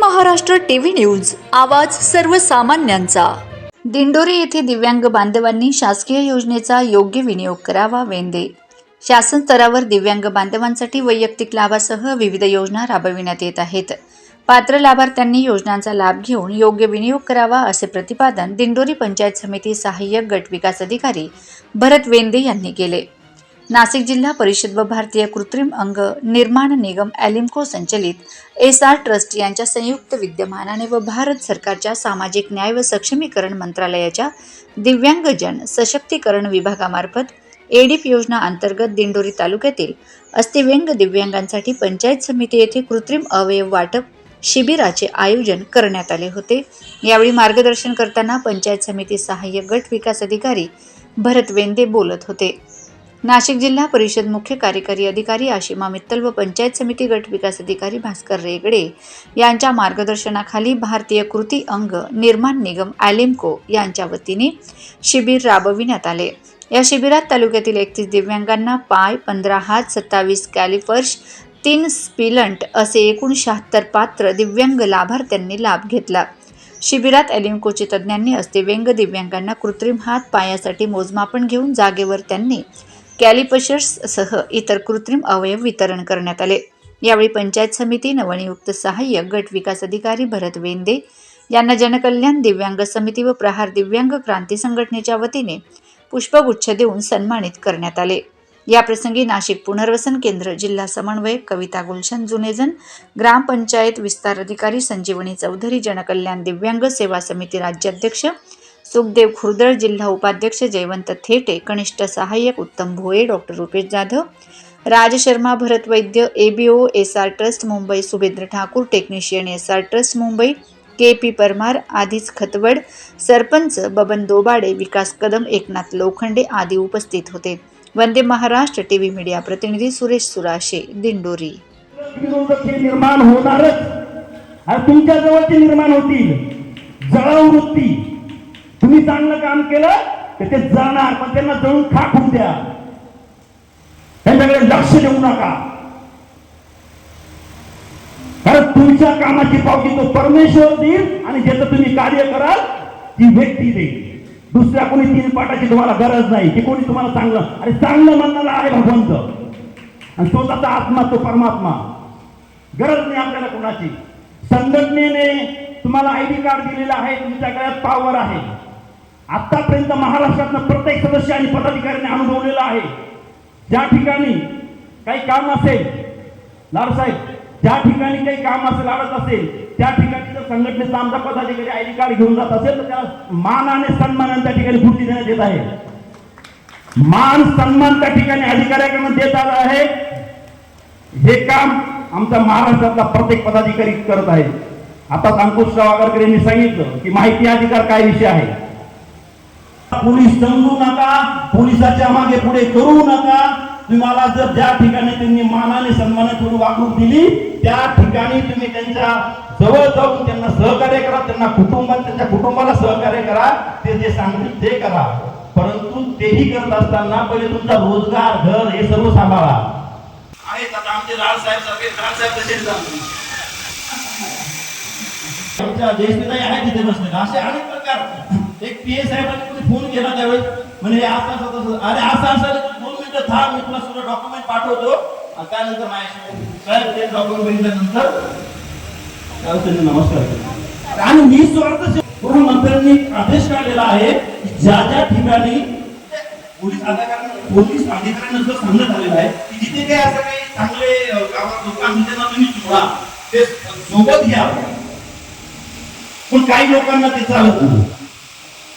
Maharashtra TV news आवाज सर्वसामान्यांचा. दिंडोरी येथे दिव्यांग बांधवांनी शासकीय योजनेचा योग्य विनियोग करावा वेंदे. शासन स्तरावर दिव्यांग बांधवांसाठी वैयक्तिक लाभासह विविध योजना राबविण्यात येत आहेत. पात्र लाभार्थ्यांनी योजनांचा लाभ घेऊन योग्य विनियोग करावा असे प्रतिपादन दिंडोरी पंचायत समिती सहाय्यक गट विकास अधिकारी भरत वेंदे यांनी केले. नाशिक जिल्हा परिषद व भारतीय कृत्रिम अंग निर्माण निगम ॲलिम्को संचलित एस आर ट्रस्ट यांच्या संयुक्त विद्यमानाने व भारत सरकारच्या सामाजिक न्याय व सक्षमीकरण मंत्रालयाच्या दिव्यांगजन सशक्तीकरण विभागामार्फत एडिप योजना अंतर्गत दिंडोरी तालुक्यातील अस्थिव्यंग दिव्यांगांसाठी पंचायत समिती येथे कृत्रिम अवयव वाटप शिबिराचे आयोजन करण्यात आले होते. यावेळी मार्गदर्शन करताना पंचायत समिती सहाय्यक गट विकास अधिकारी भरत वेंदे बोलत होते. नाशिक जिल्हा परिषद मुख्य कार्यकारी अधिकारी आशिमा मित्तल व पंचायत समिती गट विकास अधिकारी भास्कर रेगडे यांच्या मार्गदर्शनाखाली भारतीय कृती अंग निर्माण निगम ॲलिम्को यांच्या वतीने शिबिर राबविण्यात आले. या शिबिरात तालुक्यातील एकतीस दिव्यांगांना पाय पंधरा हात सत्तावीस कॅलिफर्श तीन स्पिलंट असे एकूण शहात्तर पात्र दिव्यांग लाभार्थ्यांनी लाभ घेतला. शिबिरात एलिमकोचे तज्ज्ञांनी अस्थिव्यंग दिव्यांगांना कृत्रिम हात पायासाठी मोजमापन घेऊन जागेवर त्यांनी कॅलिपशर्ससह इतर कृत्रिम अवयव वितरण करण्यात आले. यावेळी पंचायत समिती नवनियुक्त सहाय्यक गट विकास अधिकारी भरत वेंदे यांना जनकल्याण दिव्यांग समिती व प्रहार दिव्यांग क्रांती संघटनेच्या वतीने पुष्पगुच्छ देऊन सन्मानित करण्यात आले. याप्रसंगी नाशिक पुनर्वसन केंद्र जिल्हा समन्वयक कविता गुलशन जुनेजन ग्रामपंचायत विस्तार अधिकारी संजीवनी चौधरी जनकल्याण दिव्यांग सेवा समिती राज्याध्यक्ष सुखदेव खुर्दळ जिल्हा उपाध्यक्ष जयवंत थेटे कनिष्ठ सहाय्यक Uttam Bhoye doctor Rupesh Jadhav Raj Sharma Bharat Vaidya ABO S R trust Mumbai Subhendra Thakur technician S R trust Mumbai K P Parmar आधीच खतवड सरपंच बबन दोबाडे विकास कदम एकनाथ लोखंडे आदी उपस्थित होते. वंदे महाराष्ट्र टीव्ही मीडिया प्रतिनिधी सुरेश सुराशे दिंडोरी. निर्माण होणारच तुमच्या जवळचे निर्माण होतील. जळावृत्ती. तुम्ही चांगलं काम केलं तर ते जाणार पण त्यांना जळून खाक होऊ द्या. त्यांच्याकडे लक्ष देऊ नका. कारण तुमच्या कामाची पावती तो परमेश्वर देईल आणि ज्याचं तुम्ही कार्य कराल ती व्यक्ती देईल. दुसऱ्या कोणी तीन पाटाची तुम्हाला गरज नाही की कोणी तुम्हाला चांगलं आणि चांगलं म्हणणारा आहे भगवंत. आणि स्वतःचा आत्मा तो परमात्मा. गरज नाही आपल्याला कोणाची. संघटनेने तुम्हाला आय डी कार्ड दिलेलं आहे तुमच्या गळ्यात पावर आहे. आतापर्यंत महाराष्ट्रातनं प्रत्येक सदस्य आणि पदाधिकाऱ्यांनी अनुभवलेलं आहे. ज्या ठिकाणी काही काम असेल लाडसाहेब ज्या ठिकाणी काही काम असेल लाडत असेल त्या ठिकाणी जर संघटनेचा आमचा पदाधिकारी आय डी कार्ड घेऊन जात असेल तर त्या मान आणि सन्मानाने त्या ठिकाणी पूर्ती देण्यात येत आहे. मान सन्मान त्या ठिकाणी अधिकाऱ्याकडून देत आला आहे. हे काम आमच्या महाराष्ट्रातला प्रत्येक पदाधिकारी करत आहे. आता अंकुशराव आगरकर यांनी सांगितलं की माहिती अधिकार काय विषय आहे? पोलीस समजू नका पोलिसाच्या मागे पुढे करू नका. तुम्हाला जर ज्या ठिकाणी त्यांनी मानाने सन्मानाने थोडी वागणूक दिली त्या ठिकाणी तुम्ही त्यांच्या जवळ जाऊन त्यांना सहकार्य करा त्यांना कुटुंबात त्यांच्या कुटुंबाला सहकार्य करा ते जे सांगतील ते करा. परंतु तेही करत असताना पहिले तुमचा रोजगार घर हे सर्व सांभाळा. आहेत आता आमचे राजसाहेब सारखे राजसाहेब तसेच जाणतील. आमच्या जयश्रीताई आहेत तिथे बसलेले. असे अनेक प्रकार एक पी ए साहेबांनी कोणी फोन केला त्यावेळेस म्हणजे असं असं तसं अरे असं असं. दोन मिनिटं थांब मी तुला सगळं डॉक्युमेंट पाठवतो. आणि त्यानंतर माझ्याशी साहेब ते डॉक्युमेंट बघितल्यानंतर त्यांनी नमस्कार आणि मी स्वार्थ गृहमंत्र्यांनी आदेश काढलेला आहे की ज्या ज्या ठिकाणी पोलीस अधिकाऱ्यांना पोलीस अधिकाऱ्यांना जर सांगण्यात आलेलं आहे की जिथे काही असं काही चांगले गावात लोक आहेत त्यांना तुम्ही जोडा ते सोबत घ्या. पण काही लोकांना ते चालत नाही.